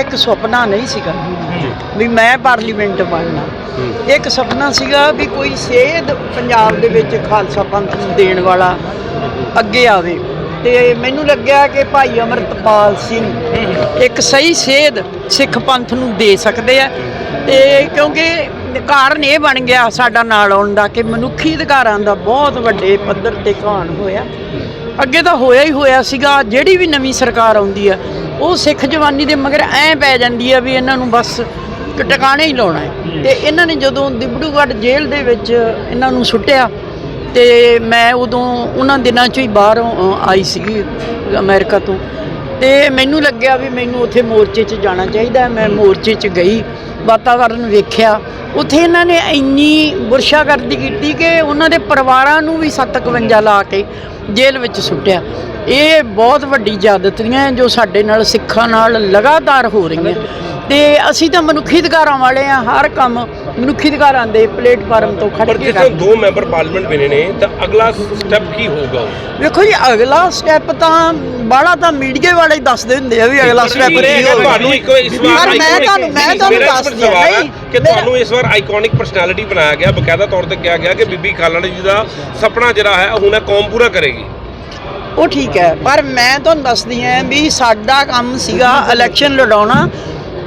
ਇੱਕ ਸੁਪਨਾ ਨਹੀਂ ਸੀਗਾ ਵੀ ਮੈਂ ਪਾਰਲੀਮੈਂਟ ਬਣਨਾ। ਇੱਕ ਸੁਪਨਾ ਸੀਗਾ ਵੀ ਕੋਈ ਸੇਧ ਪੰਜਾਬ ਦੇ ਵਿੱਚ ਖਾਲਸਾ ਪੰਥ ਨੂੰ ਦੇਣ ਵਾਲਾ ਅੱਗੇ ਆਵੇ। ਤੇ ਮੈਨੂੰ ਲੱਗਿਆ ਕਿ ਭਾਈ ਅਮਰਤਪਾਲ ਸਿੰਘ ਇੱਕ ਸਹੀ ਸੇਧ ਸਿੱਖ ਪੰਥ ਨੂੰ ਦੇ ਸਕਦੇ ਆ। ਤੇ ਕਿਉਂਕਿ ਕਾਰਨ ਇਹ ਬਣ ਗਿਆ ਸਾਡਾ ਨਾਲ ਆਉਣ ਦਾ ਕਿ ਮਨੁੱਖੀ ਅਧਿਕਾਰਾਂ ਦਾ ਬਹੁਤ ਵੱਡੇ ਪੱਧਰ ਤੇ ਘਾਣ ਹੋਇਆ। ਅੱਗੇ ਤਾਂ ਹੋਇਆ ਹੀ ਹੋਇਆ ਸੀਗਾ ਜਿਹੜੀ ਵੀ ਨਵੀਂ ਸਰਕਾਰ ਆਉਂਦੀ ਆ ਉਹ ਸਿੱਖ ਜਵਾਨੀ ਦੇ ਮਗਰ ਐ ਪੈ ਜਾਂਦੀ ਆ ਵੀ ਇਹਨਾਂ ਨੂੰ ਬਸ ਟਿਕਾਣੇ ਹੀ ਲਾਉਣਾ ਹੈ। ਤੇ ਇਹਨਾਂ ਨੇ ਜਦੋਂ ਦਿਬੜੂਗੜ੍ਹ ਜੇਲ੍ਹ ਦੇ ਵਿੱਚ ਇਹਨਾਂ ਨੂੰ ਸੁੱਟਿਆ ਤੇ ਮੈਂ ਉਦੋਂ ਉਹਨਾਂ ਦਿਨਾਂ 'ਚ ਹੀ ਬਾਹਰੋਂ ਆਈ ਸੀਗੀ ਅਮਰੀਕਾ ਤੋਂ। ਤੇ ਮੈਨੂੰ ਲੱਗਿਆ ਵੀ ਮੈਨੂੰ ਉੱਥੇ ਮੋਰਚੇ 'ਚ ਜਾਣਾ ਚਾਹੀਦਾ। ਮੈਂ ਮੋਰਚੇ 'ਚ ਗਈ। ਵਾਤਾਵਰਨ ਵੇਖਿਆ, ਉੱਥੇ ਇਹਨਾਂ ਨੇ ਇੰਨੀ ਬੁਰਸ਼ਾਗਰਦੀ ਕੀਤੀ ਕਿ ਉਹਨਾਂ ਦੇ ਪਰਿਵਾਰਾਂ ਨੂੰ ਵੀ 751 ਲਾ ਕੇ ਜੇਲ੍ਹ ਵਿੱਚ ਸੁੱਟਿਆ। ਇਹ ਬਹੁਤ ਵੱਡੀ ਜ਼ਿਆਦਤੀਆਂ ਹੈ ਜੋ ਸਾਡੇ ਨਾਲ, ਸਿੱਖਾਂ ਨਾਲ ਲਗਾਤਾਰ ਹੋ ਰਹੀਆਂ। ਤੇ ਅਸੀਂ ਤਾਂ ਮਨੁੱਖੀ ਅਧਿਕਾਰਾਂ ਵਾਲੇ ਆ ਹਰ ਕੰਮ ਮਨੁੱਖੀ ਅਧਿਕਾਰਾਂ ਦੇ ਪਲੇਟਫਾਰਮ ਤੋਂ ਖੜ ਪਰ ਕੇ ਕਰਦੇ ਦੋ ਮੈਂਬਰ ਪਾਰਲੀਮੈਂਟ ਬਣੇ ਨੇ ਤਾਂ ਅਗਲਾ ਸਟੈਪ ਕੀ ਹੋਊਗਾ? ਵੇਖੋ ਜੀ ਅਗਲਾ ਸਟੈਪ ਤਾਂ ਬਾਹਲਾ ਤਾਂ ਮੀਡੀਆ ਵਾਲੇ ਹੀ ਦੱਸਦੇ ਹੁੰਦੇ ਆ ਵੀ ਅਗਲਾ ਸਟੈਪ ਕੀ ਹੈ ਹੋਵੇਗਾ ਤੁਹਾਨੂੰ ਇੱਕ ਇਸ ਵਾਰ ਪਰ ਮੈਂ iconic- ਤੁਹਾਨੂੰ ਮੈਂ ਤੁਹਾਨੂੰ ਮੇਰਾ ਇਸ ਦੱਸਦੀ ਸਵਾਲ ਹਾਂ ਹੈ ਨਹੀਂ ਕਿ ਮੇਰਾ- ਤੁਹਾਨੂੰ ਇਸ ਵਾਰ ਆਈਕੋਨਿਕ ਪਰਸਨੈਲਿਟੀ ਬਣਾਇਆ ਗਿਆ ਬਕਾਇਦਾ ਤੌਰ ਤੇ ਕਿਹਾ ਗਿਆ ਕਿ ਬੀਬੀ ਖਾਲੜਾ ਜੀ ਦਾ ਸੁਪਨਾ ਜਿਹੜਾ ਹੈ ਉਹ ਹੁਣ ਇਹ ਕੌਮ ਪੂਰਾ ਕਰੇਗੀ। ਉਹ ਠੀਕ ਹੈ ਪਰ ਮੈਂ ਤੁਹਾਨੂੰ ਦੱਸਦੀ ਹਾਂ ਵੀ ਸਾਡਾ ਕੰਮ ਸੀਗਾ ਇਲੈਕਸ਼ਨ ਲੜਾਉਣਾ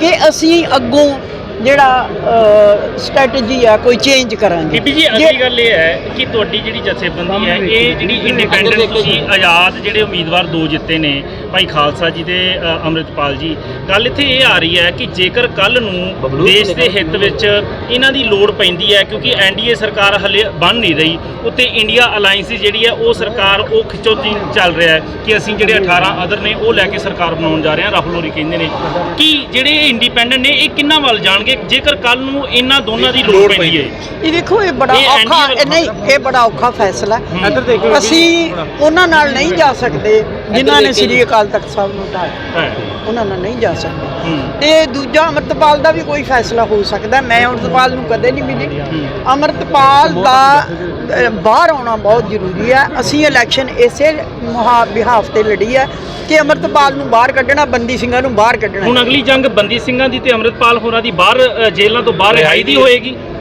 ਕਿ ਅਸੀਂ ਅੱਗੋਂ ਜਿਹੜਾ ਸਟ੍ਰੈਟਜੀ ਆ ਕੋਈ ਚੇਂਜ ਕਰਾਂਗੇ। ਬੀਬੀ ਜੀ ਜੇ- ਅਗਲੀ ਗੱਲ ਇਹ ਹੈ ਕਿ ਤੁਹਾਡੀ ਜਿਹੜੀ ਜਥੇਬੰਦੀ ਹੈ ਇਹ ਜਿਹੜੀ ਇੰਡੀਪੈਂਡੈਂਟ ਤੁਸੀਂ ਆਜ਼ਾਦ ਜਿਹੜੇ ਉਮੀਦਵਾਰ ਦੋ ਜਿੱਤੇ ਨੇ ਭਾਈ ਖਾਲਸਾ ਜੀ ਤੇ ਅੰਮ੍ਰਿਤਪਾਲ ਜੀ ਗੱਲ ਇੱਥੇ ਇਹ ਆ ਰਹੀ ਹੈ ਕਿ ਜੇਕਰ ਕੱਲ ਨੂੰ ਦੇਸ਼ ਦੇ ਹਿੱਤ ਵਿੱਚ ਇਹਨਾਂ ਦੀ ਲੋੜ ਪੈਂਦੀ ਹੈ ਕਿਉਂਕਿ ਐਨਡੀਏ ਸਰਕਾਰ ਹਲੇ ਬਣ ਨਹੀਂ ਰਹੀ ਉੱਤੇ ਇੰਡੀਆ ਅਲਾਈਅੰਸ ਜਿਹੜੀ ਹੈ ਉਹ ਸਰਕਾਰ ਉਹ ਖਿੱਚੋਤੀ ਚੱਲ ਰਿਹਾ ਹੈ ਕਿ ਅਸੀਂ ਜਿਹੜੇ 18 ਅਦਰ ਨੇ ਉਹ ਲੈ ਕੇ ਸਰਕਾਰ ਬਣਾਉਣ ਜਾ ਰਹੇ ਹਾਂ ਰਾਹੁਲ ਹੋਰੀ ਕਹਿੰਦੇ ਨੇ। ਕਿ ਜਿਹੜੇ ਇੰਡੀਪੈਂਡੈਂਟ ਨੇ ਇਹ ਕਿੰਨਾ ਵੱਲ ਜਾਣਗੇ? ਜੇਕਰ ਕੱਲ ਨੂੰ ਇਹਨਾਂ ਦੋਨਾਂ ਦੀ ਲੋੜ ਪੈਂਦੀ ਹੈ। ਇਹ ਦੇਖੋ ਇਹ ਬੜਾ ਇਹ ਔਖਾ ਇਹ ਨਹੀਂ ਇਹ ਬੜਾ ਔਖਾ ਫੈਸਲਾ ਹੈ। ਅਸੀਂ ਉਹਨਾਂ ਨਾਲ ਨਹੀਂ ਜਾ ਸਕਦੇ। ਜਿਨ੍ਹਾਂ ਨੇ ਸ੍ਰੀ ਅਕਾਲ ਤਖਤ ਸਾਹਿਬ ਨੂੰ ਢਾਇਆ ਹੈ। ਉਹਨਾਂ ਨਾਲ ਨਹੀਂ ਜਾ ਸਕਦੇ। ਤੇ ਦੂਜਾ ਅਮਰਤਪਾਲ ਦਾ ਵੀ ਕੋਈ ਫੈਸਲਾ ਹੋ ਸਕਦਾ। ਮੈਂ ਅਮਰਤਪਾਲ ਨੂੰ ਕਦੇ ਨਹੀਂ ਮਿਲੀ। ਅਮਰਤਪਾਲ ਦਾ ਬਾਹਰ ਆਉਣਾ ਬਹੁਤ ਜ਼ਰੂਰੀ ਹੈ। ਅਸੀਂ ਇਲੈਕਸ਼ਨ ਇਸੇ ਮੁਹਾ ਬਿਹਾਫ ਤੇ ਲੜੀ ਹੈ ਕਿ ਅਮਰਤਪਾਲ ਨੂੰ ਬਾਹਰ ਕੱਢਣਾ ਬੰਦੀ ਸਿੰਘਾਂ ਨੂੰ ਬਾਹਰ ਕੱਢਣਾ। ਹੁਣ ਅਗਲੀ ਜੰਗ ਬੰਦੀ ਸਿੰਘਾਂ ਦੀ ਤੇ ਅੰਮ੍ਰਿਤਪਾਲ ਹੋਰਾਂ ਦੀ ਬਾਹਰ ਜੇਲ੍ਹਾਂ ਤੋਂ ਬਾਹਰ ਰਿਹਾਈ ਦੀ ਹੋਏਗੀ।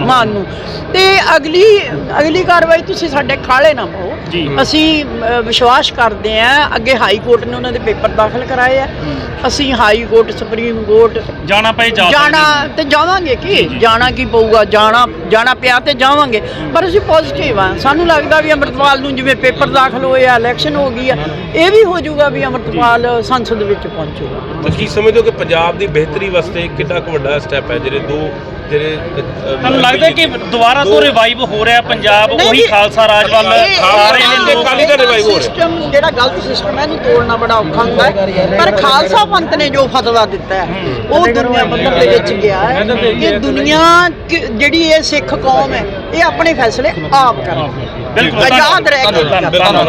ਮਾਨ ਨੂੰ। ਤੇ ਅਗਲੀ ਅਗਲੀ ਕਾਰਵਾਈ ਤੁਸੀਂ ਸਾਡੇ ਖਾਲੇ ਨਾ ਪਾਓ। ਅਸੀਂ ਵਿਸ਼ਵਾਸ ਕਰਦੇ ਆ ਅੱਗੇ ਹਾਈ ਕੋਰਟ ਨੇ ਉਹਨਾਂ ਦੇ ਪੇਪਰ ਦਾਖਲ ਕਰਾਏ ਆ। ਅਸੀਂ ਹਾਈ ਕੋਰਟ ਸੁਪਰੀਮ ਕੋਰਟ ਜਾਣਾ ਪਏ ਜਾਣਾ ਤੇ ਜਾਵਾਂਗੇ ਕੀ? ਜਾਣਾ ਕੀ ਪਊਗਾ? ਜਾਣਾ ਜਾਣਾ ਪਿਆ ਤੇ ਜਾਵਾਂਗੇ। ਪਰ ਅਸੀਂ ਪੋਜ਼ਿਟਿਵ ਆ ਸਾਨੂੰ ਲੱਗਦਾ ਵੀ ਅੰਮ੍ਰਿਤਪਾਲ ਨੂੰ ਜਿਵੇਂ ਪੇਪਰ ਦਾਖਲ ਹੋਏ ਆ ਇਲੈਕਸ਼ਨ ਹੋ ਗਈ ਆ ਇਹ ਵੀ ਹੋ ਜਾਊਗਾ ਵੀ ਅੰਮ੍ਰਿਤਪਾਲ ਸੰਸਦ ਵਿੱਚ ਪਹੁੰਚੂਗਾ। ਤਾਂ ਕੀ ਸਮਝਦੇ ਹੋ ਕਿ ਪੰਜਾਬ ਦੀ ਬਿਹਤਰੀ ਵਾਸਤੇ ਕਿੰਨਾ ਕੁ ਵੱਡਾ ਸਟੈਪ ਹੈ? ਜਿਹੜੇ ਦੋ ਜਿਹੜੇ ਤੁਹਾਨੂੰ ਲੱਗਦਾ ਕਿ ਦੁਬਾਰਾ ਤੋਂ ਰਿਵਾਈਵ ਹੋ ਰਿਹਾ ਪੰਜਾਬ? ਉਹੀ ਖਾਲਸਾ ਰਾਜ ਵੱਲ ਇਹ ਨੇ ਅਕਾਲੀ ਦਲ revive ਹੋ ਰਿਹਾ। ਸਿਸਟਮ ਜਿਹੜਾ ਗਲਤ ਸਿਸਟਮ ਹੈ ਇਹਨੂੰ ਤੋੜਨਾ ਬੜਾ ਔਖਾ ਹੁੰਦਾ ਹੈ। ਪਰ ਖਾਲਸਾ ਪੰਥ ਨੇ ਜੋ ਫਤਵਾ ਦਿੱਤਾ ਹੈ ਉਹ ਦੁਨੀਆ ਪੱਧਰ ਦੇ ਵਿੱਚ ਗਿਆ ਹੈ। ਕਿ ਦੁਨੀਆ ਜਿਹੜੀ ਇਹ ਸਿੱਖ ਕੌਮ ਹੈ ਇਹ ਆਪਣੇ ਫੈਸਲੇ ਆਪ ਕਰੇ ਬਿਲਕੁਲ ਆਜ਼ਾਦ ਰਹਿ ਕੇ